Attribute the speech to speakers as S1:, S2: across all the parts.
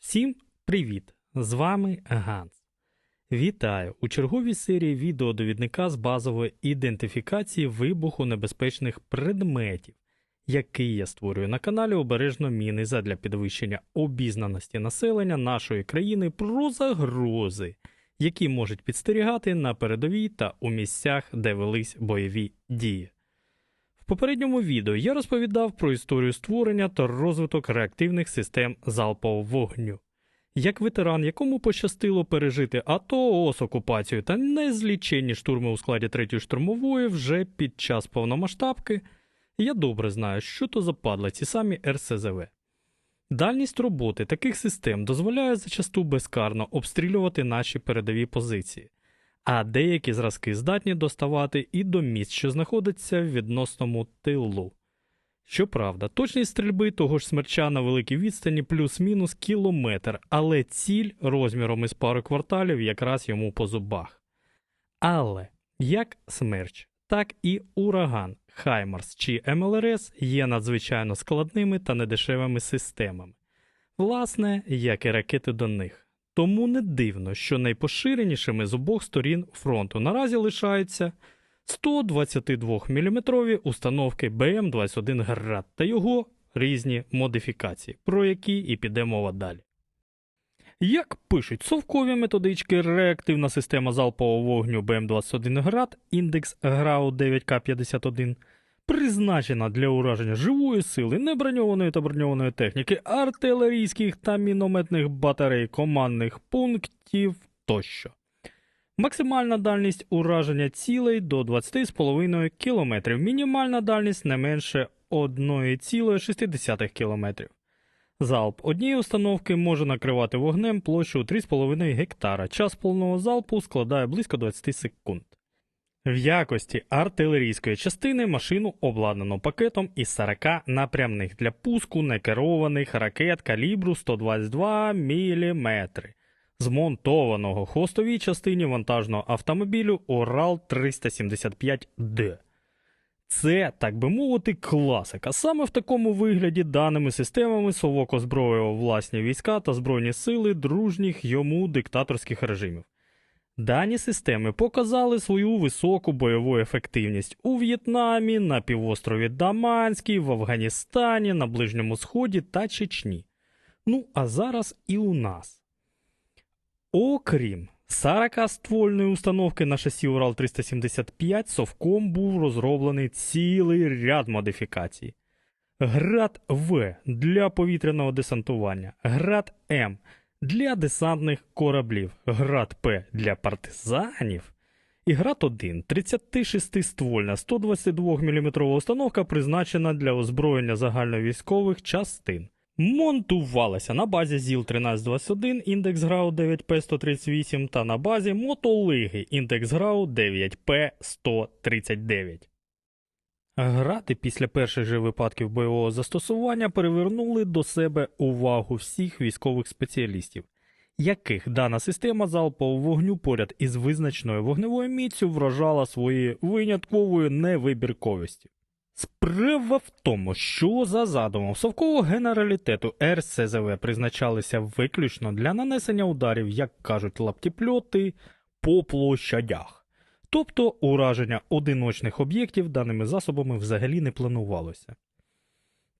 S1: Всім привіт! З вами Ганс. Вітаю у черговій серії відеодовідника з базової ідентифікації вибуху небезпечних предметів, який я створюю на каналі Обережно Міни задля підвищення обізнаності населення нашої країни про загрози, які можуть підстерігати на передовій та у місцях, де велись бойові дії. Попередньому відео я розповідав про історію створення та розвиток реактивних систем залпового вогню. Як ветеран, якому пощастило пережити АТО, ООС, окупацію та незліченні штурми у складі третьої штурмової вже під час повномасштабки, я добре знаю, що то западли ці самі РСЗВ. Дальність роботи таких систем дозволяє зачасту безкарно обстрілювати наші передові позиції, а деякі зразки здатні доставати і до місць, що знаходяться в відносному тилу. Щоправда, точність стрільби того ж смерча на великій відстані плюс-мінус кілометр, але ціль розміром із пару кварталів якраз йому по зубах. Але як смерч, так і ураган, Хаймарс чи МЛРС є надзвичайно складними та недешевими системами, власне, як і ракети до них. Тому не дивно, що найпоширенішими з обох сторін фронту наразі лишаються 122 мм установки БМ-21 Град та його різні модифікації, про які і піде мова далі. Як пишуть совкові методички, реактивна система залпового вогню БМ-21 Град, індекс ГРАУ 9К51, призначена для ураження живої сили, неброньованої та броньованої техніки, артилерійських та мінометних батарей, командних пунктів тощо. Максимальна дальність ураження цілей до 20,5 км, мінімальна дальність не менше 1,6 км. Залп однієї установки може накривати вогнем площу 3,5 гектара. Час повного залпу складає близько 20 секунд. В якості артилерійської частини машину обладнано пакетом із 40 напрямних для пуску некерованих ракет калібру 122 мм змонтованого в хвостовій частині вантажного автомобілю Орал 375D. Це, так би мовити, класика. Саме в такому вигляді даними системами Совок озброював власні війська та збройні сили дружніх йому диктаторських режимів. Дані системи показали свою високу бойову ефективність у В'єтнамі, на півострові Даманський, в Афганістані, на Ближньому Сході та Чечні. Ну а зараз і у нас. Окрім 40-ствольної установки на шасі Урал 375, Совком був розроблений цілий ряд модифікацій. Град В для повітряного десантування, Град М для десантних кораблів, Град П для партизанів. І Град 1 36-ствольна 122 мм установка призначена для озброєння загальновійськових частин. Монтувалася на базі ЗІЛ 1321 індекс ГРАУ 9П138 та на базі мотолиги індекс ГРАУ 9П139. Грати після перших же випадків бойового застосування перевернули до себе увагу всіх військових спеціалістів, яких дана система залпового вогню поряд із визначною вогневою міцю вражала своєю винятковою невибірковістю. Справа в тому, що за задумом совкового генералітету РСЗВ призначалися виключно для нанесення ударів, як кажуть лаптіпльоти, по площадях. Тобто ураження одиночних об'єктів даними засобами взагалі не планувалося.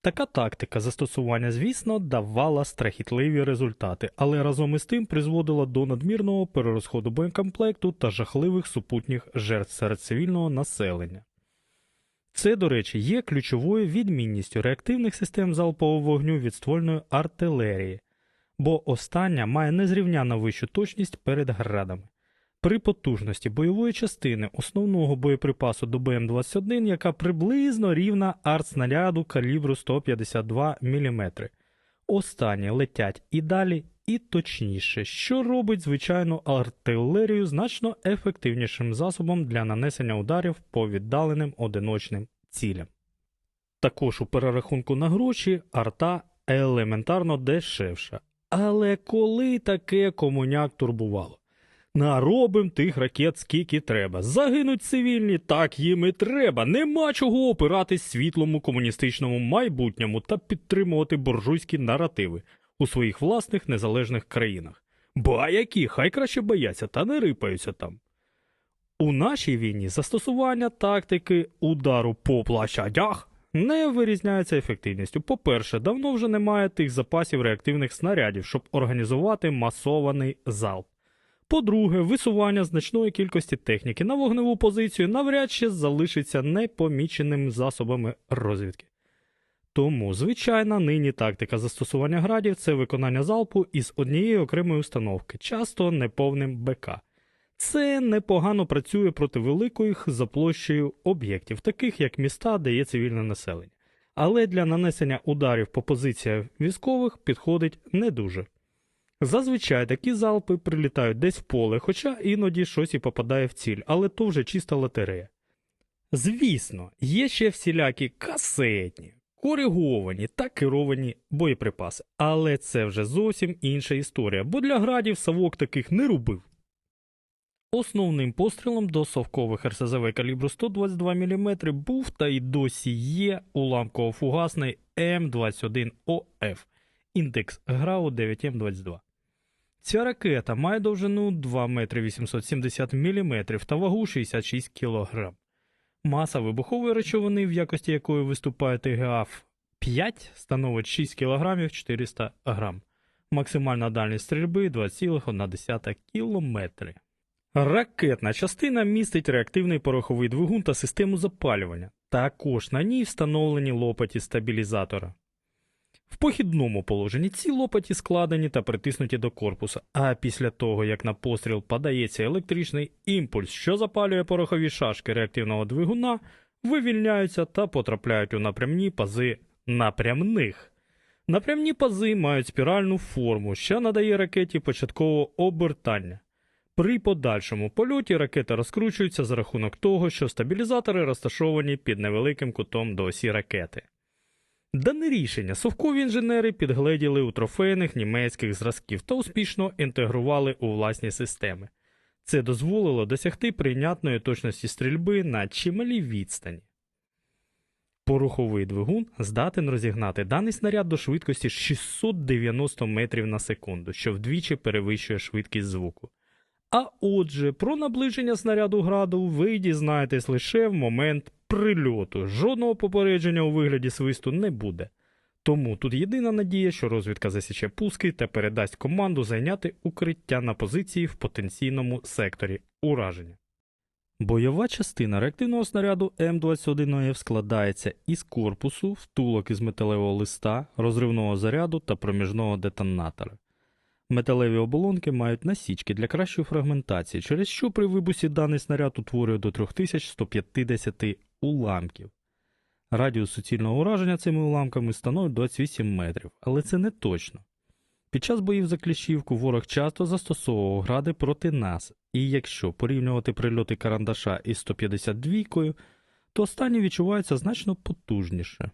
S1: Така тактика застосування, звісно, давала страхітливі результати, але разом із тим призводила до надмірного перерозходу боєкомплекту та жахливих супутніх жертв серед цивільного населення. Це, до речі, є ключовою відмінністю реактивних систем залпового вогню від ствольної артилерії, бо остання має незрівняно вищу точність перед градами. При потужності бойової частини основного боєприпасу до БМ-21, яка приблизно рівна артснаряду калібру 152 мм. Останні летять і далі, і точніше, що робить звичайну артилерію значно ефективнішим засобом для нанесення ударів по віддаленим одиночним цілям. Також у перерахунку на гроші арта елементарно дешевша. Але коли таке комуняк турбувало? Наробим тих ракет скільки треба. Загинуть цивільні, так їм і треба. Нема чого опиратись світлому комуністичному майбутньому та підтримувати буржуйські наративи. у своїх власних незалежних країнах. Ба які, хай краще бояться та не рипаються там. У нашій війні застосування тактики удару по площадях не вирізняється ефективністю. По-перше, давно вже немає тих запасів реактивних снарядів, щоб організувати масований залп. По-друге, висування значної кількості техніки на вогневу позицію навряд чи залишиться непоміченим засобами розвідки. Тому, звичайна нині тактика застосування градів це виконання залпу із однієї окремої установки, часто неповним БК. Це непогано працює проти великих за площею об'єктів, таких як міста, де є цивільне населення. Але для нанесення ударів по позиціях військових підходить не дуже. Зазвичай такі залпи прилітають десь в поле, хоча іноді щось і попадає в ціль, але то вже чиста лотерея. Звісно, є ще всілякі касетні, кориговані та керовані боєприпаси, але це вже зовсім інша історія, бо для градів Савок таких не робив. Основним пострілом до совкових РСЗВ калібру 122 мм був та й досі є уламково-фугасний М21ОФ, індекс ГРАУ 9М22. Ця ракета має довжину 2 метри 870 мм та вагу 66 кг. Маса вибухової речовини, в якості якої виступає ТГАФ 5, становить 6 кг 400 г. Максимальна дальність стрільби 2,1 км. Ракетна частина містить реактивний пороховий двигун та систему запалювання. Також на ній встановлені лопаті стабілізатора. В похідному положенні ці лопаті складені та притиснуті до корпуса, а після того, як на постріл подається електричний імпульс, що запалює порохові шашки реактивного двигуна, вивільняються та потрапляють у напрямні пази напрямних. Напрямні пази мають спіральну форму, що надає ракеті початкового обертання. При подальшому польоті ракета розкручується за рахунок того, що стабілізатори розташовані під невеликим кутом до осі ракети. Дане рішення совкові інженери підгледіли у трофейних німецьких зразків та успішно інтегрували у власні системи. Це дозволило досягти прийнятної точності стрільби на чималій відстані. Пороховий двигун здатен розігнати даний снаряд до швидкості 690 метрів на секунду, що вдвічі перевищує швидкість звуку. А отже, про наближення снаряду граду ви дізнаєтесь лише в момент прильоту. Жодного попередження у вигляді свисту не буде. Тому тут єдина надія, що розвідка засіче пуски та передасть команду зайняти укриття на позиції в потенційному секторі ураження. Бойова частина реактивного снаряду М21ОФ складається із корпусу, втулок із металевого листа, розривного заряду та проміжного детонатора. Металеві оболонки мають насічки для кращої фрагментації, через що при вибусі даний снаряд утворює до 3150 уламків. Радіус суцільного ураження цими уламками становить 28 метрів, але це не точно. Під час боїв за Кліщівку ворог часто застосовував гради проти нас, і якщо порівнювати прильоти карандаша із 152, то останні відчуваються значно потужніше.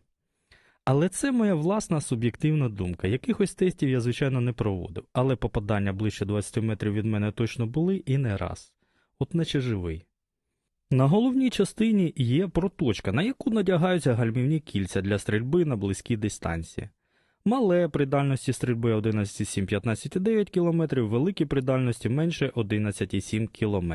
S1: Але це моя власна суб'єктивна думка. Якихось тестів я, звичайно, не проводив, але попадання ближче 20 метрів від мене точно були і не раз, от наче живий. На головній частині є проточка, на яку надягаються гальмівні кільця для стрільби на близькій дистанції. Мале при дальності стрільби 11,7-15,9 км, великі при дальності менше 11,7 км.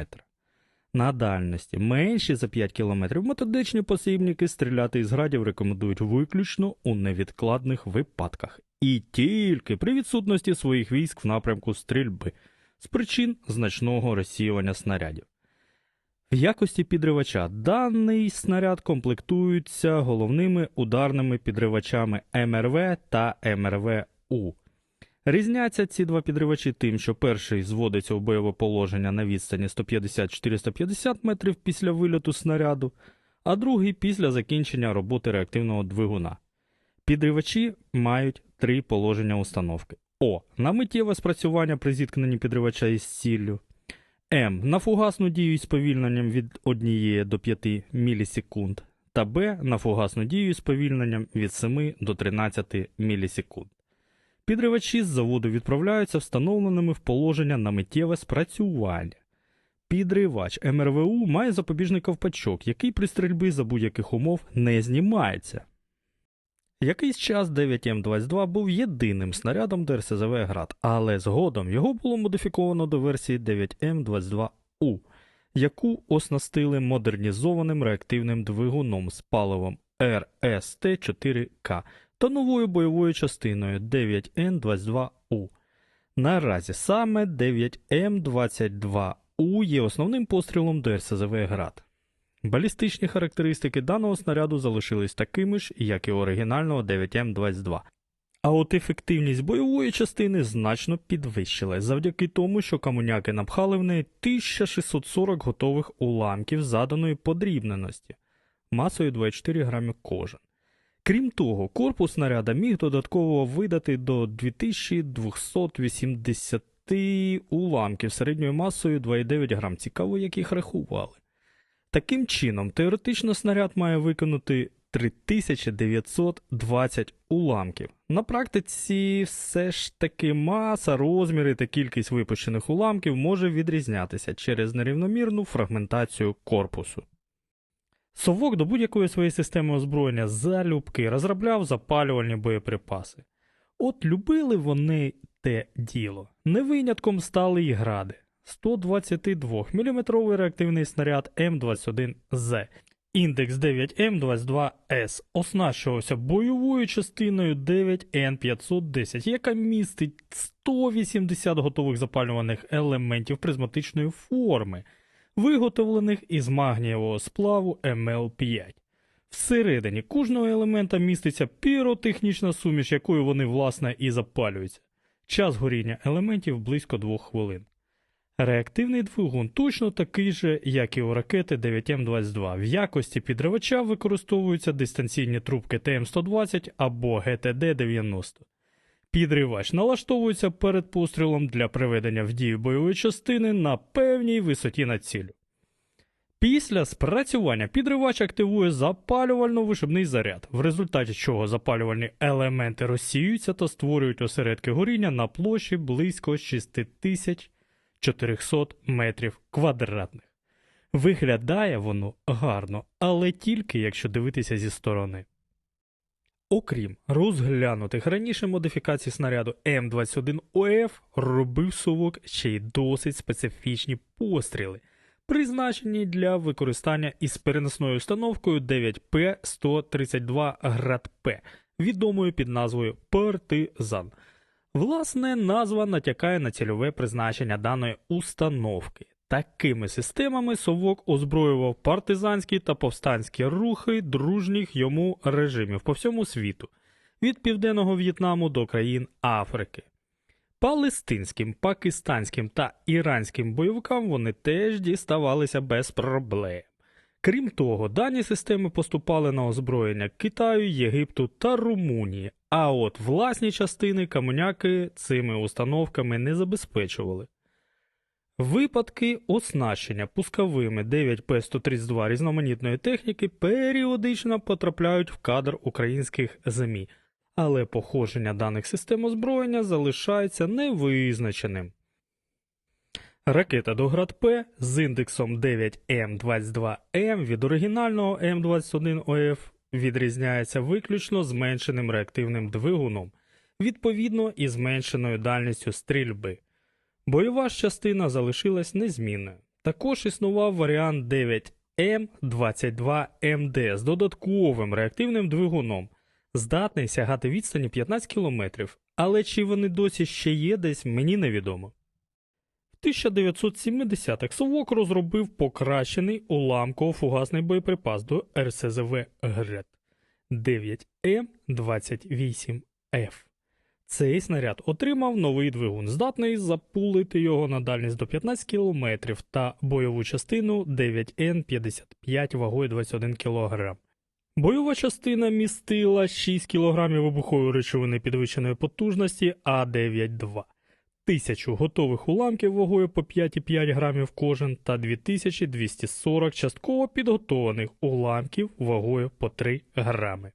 S1: На дальності менші за 5 км методичні посібники стріляти із градів рекомендують виключно у невідкладних випадках і тільки при відсутності своїх військ в напрямку стрільби з причин значного розсіювання снарядів. В якості підривача даний снаряд комплектується головними ударними підривачами МРВ та МРВ-У. Різняться ці два підривачі тим, що перший зводиться у бойове положення на відстані 150-450 метрів після вильоту снаряду, а другий після закінчення роботи реактивного двигуна. Підривачі мають три положення установки: О. На миттєве спрацювання при зіткненні підривача із ціллю. М. На фугасну дію із повільненням від 1 до 5 мілісекунд. Та Б. На фугасну дію з повільненням від 7 до 13 мілісекунд. Підривачі з заводу відправляються встановленими в положення на миттєве спрацювання. Підривач МРВУ має запобіжний ковпачок, який при стрільбі за будь-яких умов не знімається. Якийсь час 9М22 був єдиним снарядом до РСЗВ «Град», але згодом його було модифіковано до версії 9М22У, яку оснастили модернізованим реактивним двигуном з паливом РСТ-4К та новою бойовою частиною 9Н22У. Наразі саме 9М22У є основним пострілом до РСЗВ «Град». Балістичні характеристики даного снаряду залишились такими ж, як і оригінального 9М22. А от ефективність бойової частини значно підвищилась завдяки тому, що камуняки напхали в неї 1640 готових уламків заданої подрібненості масою 24 грамів кожен. Крім того, корпус снаряда міг додатково видати до 2280 уламків середньою масою 2,9 грам. Цікаво, як їх рахували. Таким чином, теоретично снаряд має виконати 3920 уламків. На практиці все ж таки маса, розміри та кількість випущених уламків може відрізнятися через нерівномірну фрагментацію корпусу. Совок до будь-якої своєї системи озброєння залюбки розробляв запалювальні боєприпаси. От любили вони те діло. Не винятком стали й гради. 122 мм реактивний снаряд М21З. Індекс 9М22С оснащувався бойовою частиною 9Н510, яка містить 180 готових запалюваних елементів призматичної форми, виготовлених із магнієвого сплаву МЛ5. Всередині кожного елемента міститься піротехнічна суміш, якою вони власне і запалюються. Час горіння елементів близько 2 хвилин. Реактивний двигун точно такий же, як і у ракети 9М22. В якості підривача використовуються дистанційні трубки ТМ120 або ГТД-90. Підривач налаштовується перед пострілом для приведення в дію бойової частини на певній висоті над ціллю. Після спрацювання підривач активує запалювально-вишибний заряд, в результаті чого запалювальні елементи розсіюються та створюють осередки горіння на площі близько 6000 400 метрів квадратних. Виглядає воно гарно, але тільки якщо дивитися зі сторони. Окрім розглянутих раніше модифікацій снаряду М21ОФ, робив совок ще й досить специфічні постріли, призначені для використання із переносною установкою 9П132 ГРАД-П, відомою під назвою Партизан. Власне, назва натякає на цільове призначення даної установки. Такими системами совок озброював партизанські та повстанські рухи дружніх йому режимів по всьому світу, від південного В'єтнаму до країн Африки. Палестинським, пакистанським та іранським бойовикам вони теж діставалися без проблем. Крім того, дані системи поступали на озброєння Китаю, Єгипту та Румунії, а от власні частини каменяки цими установками не забезпечували. Випадки оснащення пусковими 9П132 різноманітної техніки періодично потрапляють в кадр українських ЗМІ, але походження даних систем озброєння залишається невизначеним. Ракета до Град-П з індексом 9М22М від оригінального М21ОФ відрізняється виключно зменшеним реактивним двигуном, відповідно і зменшеною дальністю стрільби. Бойова ж частина залишилась незмінною. Також існував варіант 9М22МД з додатковим реактивним двигуном, здатний сягати відстані 15 км, але чи вони досі ще є десь, мені невідомо. В 1970-х Совок розробив покращений уламково-фугасний боєприпас до РСЗВ ГРЕД 9М28Ф. Цей снаряд отримав новий двигун, здатний запулити його на дальність до 15 км та бойову частину 9Н55 вагою 21 кг. Бойова частина містила 6 кг вибухової речовини підвищеної потужності А92, тисячу готових уламків вагою по 5,5 грамів кожен та 2240 частково підготованих уламків вагою по 3 грами.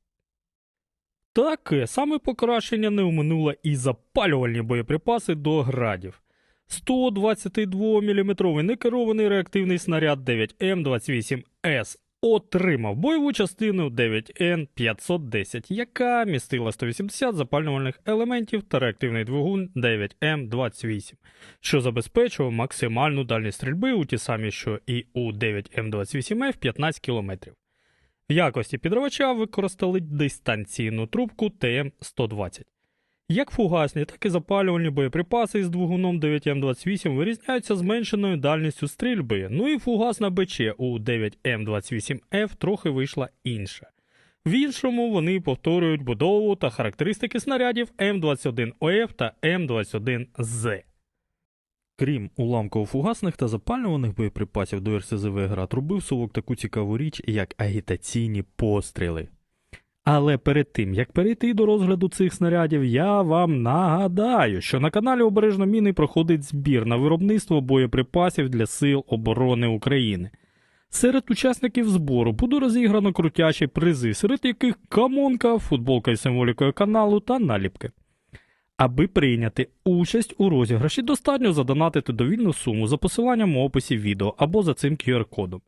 S1: Таке саме покращення не оминуло і запалювальні боєприпаси до градів. 122 мм некерований реактивний снаряд 9М28С отримав бойову частину 9N510, яка містила 180 запалювальних елементів та реактивний двигун 9М28, що забезпечував максимальну дальність стрільби у ті самі, що і у 9М28F 15 км. В якості підривача використали дистанційну трубку ТМ-120. Як фугасні, так і запалювальні боєприпаси із двигуном 9М28 вирізняються зменшеною дальністю стрільби, ну і фугасна БЧ у 9М28F трохи вийшла інша. В іншому вони повторюють будову та характеристики снарядів М21ОФ та М21З. Крім уламково-фугасних та запалюваних боєприпасів до РСЗВ град робив совок таку цікаву річ, як агітаційні постріли. Але перед тим, як перейти до розгляду цих снарядів, я вам нагадаю, що на каналі Обережно Міни проходить збір на виробництво боєприпасів для Сил оборони України. Серед учасників збору буде розіграно крутячі призи, серед яких камонка, футболка із символікою каналу та наліпки. Аби прийняти участь у розіграші, достатньо задонатити довільну суму за посиланням у описі відео або за цим QR-кодом.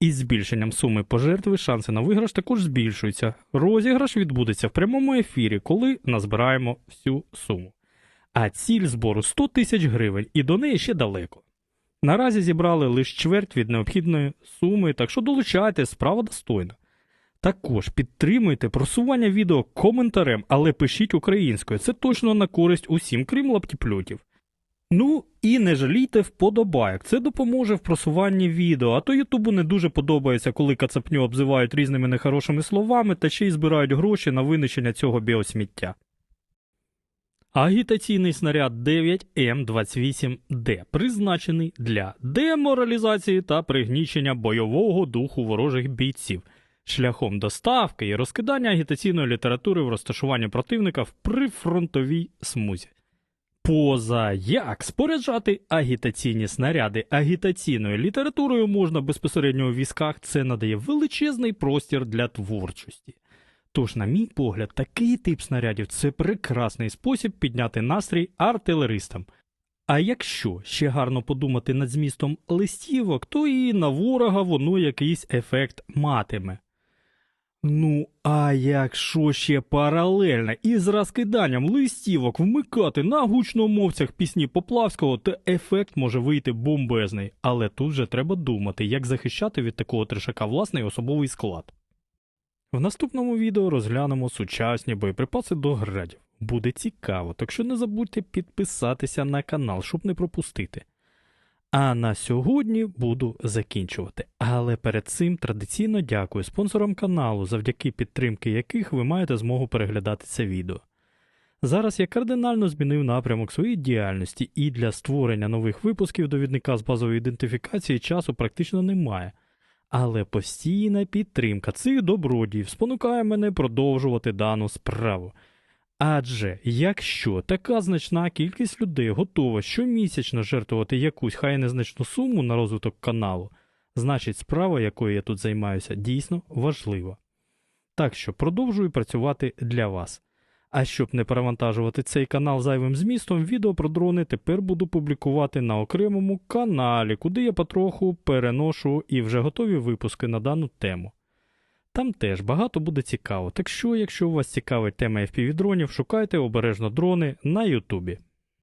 S1: Із збільшенням суми пожертви шанси на виграш також збільшуються. Розіграш відбудеться в прямому ефірі, коли назбираємо всю суму. А ціль збору 100 тисяч гривень, і до неї ще далеко. Наразі зібрали лише чверть від необхідної суми, так що долучайте, справа достойна. Також підтримуйте просування відео коментарем, але пишіть українською, це точно на користь усім, крім лаптіплютів. Ну і не жалійте вподобайок, це допоможе в просуванні відео, а то Ютубу не дуже подобається, коли кацапню обзивають різними нехорошими словами та ще й збирають гроші на винищення цього біосміття. Агітаційний снаряд 9М28Д призначений для деморалізації та пригнічення бойового духу ворожих бійців шляхом доставки і розкидання агітаційної літератури в розташуванні противника в прифронтовій смузі. Поза як споряджати агітаційні снаряди агітаційною літературою можна безпосередньо у військах, це надає величезний простір для творчості. Тож, на мій погляд, такий тип снарядів це прекрасний спосіб підняти настрій артилеристам. А якщо ще гарно подумати над змістом листівок, то і на ворога воно якийсь ефект матиме. Ну, а якщо ще паралельно із розкиданням листівок вмикати на гучномовцях пісні Поплавського, то ефект може вийти бомбезний, але тут же треба думати, як захищати від такого трешака власний особовий склад. В наступному відео розглянемо сучасні боєприпаси до градів. Буде цікаво, так що не забудьте підписатися на канал, щоб не пропустити. А на сьогодні буду закінчувати. Але перед цим традиційно дякую спонсорам каналу, завдяки підтримки яких ви маєте змогу переглядати це відео. Зараз я кардинально змінив напрямок своєї діяльності, і для створення нових випусків довідника з базової ідентифікації часу практично немає. Але постійна підтримка цих добродіїв спонукає мене продовжувати дану справу. Адже якщо така значна кількість людей готова щомісячно жертвувати якусь хай незначну суму на розвиток каналу, значить справа, якою я тут займаюся, дійсно важлива. Так що продовжую працювати для вас. А щоб не перевантажувати цей канал зайвим змістом, відео про дрони тепер буду публікувати на окремому каналі, куди я потроху переношу і вже готові випуски на дану тему. Там теж багато буде цікаво, так що, якщо вас цікавить тема FPV-дронів, шукайте обережно дрони на Ютубі.